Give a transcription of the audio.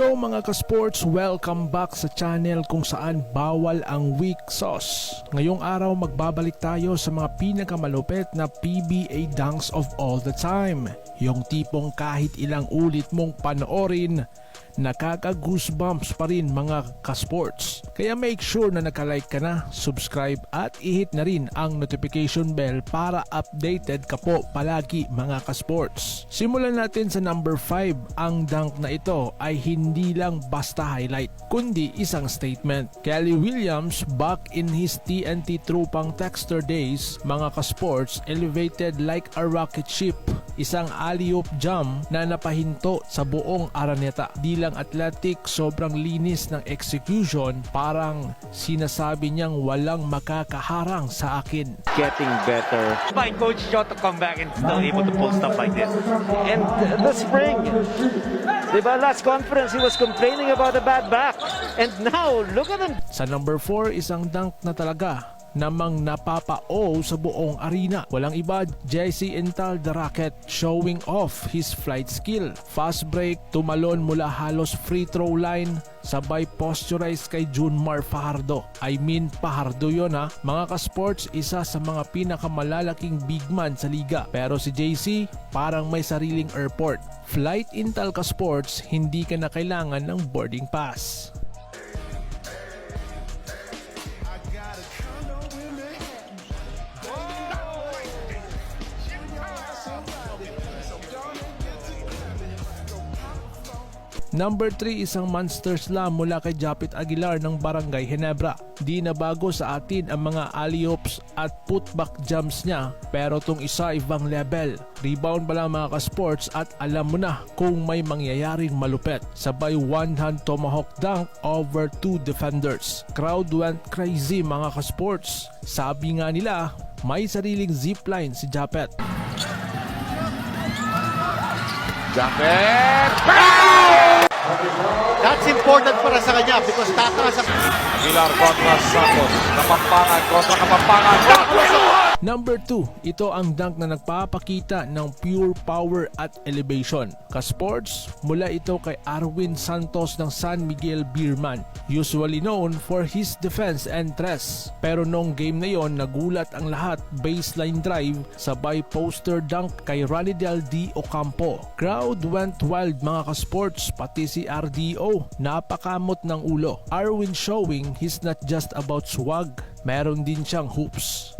Yo mga ka-sports, welcome back sa channel kung saan bawal ang weak sauce. Ngayong araw magbabalik tayo sa mga pinakamalupit na PBA dunks of all the time. Yung tipong kahit ilang ulit mong panoorin, nakaka-goosebumps pa rin mga ka-sports. Kaya make sure na nakalike ka na, subscribe at i-hit na rin ang notification bell para updated ka po palagi mga ka-sports. Simulan natin sa number 5. Ang dunk na ito ay hindi lang basta highlight, kundi isang statement. Kelly Williams back in his TNT Trupang Texter days, mga ka-sports elevated like a rocket ship isang alley-oop jump na napahinto sa buong Araneta. Di lang athletic, sobrang linis ng execution, parang sinasabi niyang walang makakaharang sa akin. getting better. by Coach Joe to come back and still able to pull stuff like this. And the spring, diba, last conference, he was complaining about a bad back. And now, look at him. Sa number 4, isang dunk na talaga namang napapa-O sa buong arena. Walang iba, JC Intal the Rocket showing off his flight skill. Fast break, tumalon mula halos free throw line, sabay posturize kay Junmar Fajardo. I mean, Fajardo yon ha. Mga ka-sports, isa sa mga pinakamalalaking big man sa liga. Pero si JC, parang may sariling airport. Flight Intal ka-sports, hindi ka na kailangan ng boarding pass. Number 3, isang monster slam mula kay Japit Aguilar ng Barangay Ginebra. Di na bago sa atin ang mga alley-oops at putback jumps niya pero tong isa ibang level. Rebound pa lang mga ka-sports at alam mo na kung may mangyayaring malupet. Sabay one-hand tomahawk dunk over two defenders. Crowd went crazy mga ka-sports. Sabi nga nila, may sariling zipline si Japet. Jacket! That's important para sa kanya because tataas ang... Aguilar kontra Santos. Kapampangan kontra Kapampangan. Number 2, ito ang dunk na nagpapakita ng pure power at elevation. Ka-sports, mula ito kay Arwin Santos ng San Miguel Beerman, usually known for his defense and tres. Pero nung game na yon, nagulat ang lahat baseline drive sabay poster dunk kay Ranidel D. Ocampo. Crowd went wild mga ka-sports, pati si RDO, napakamot ng ulo. Arwin showing he's not just about swag, meron din siyang hoops.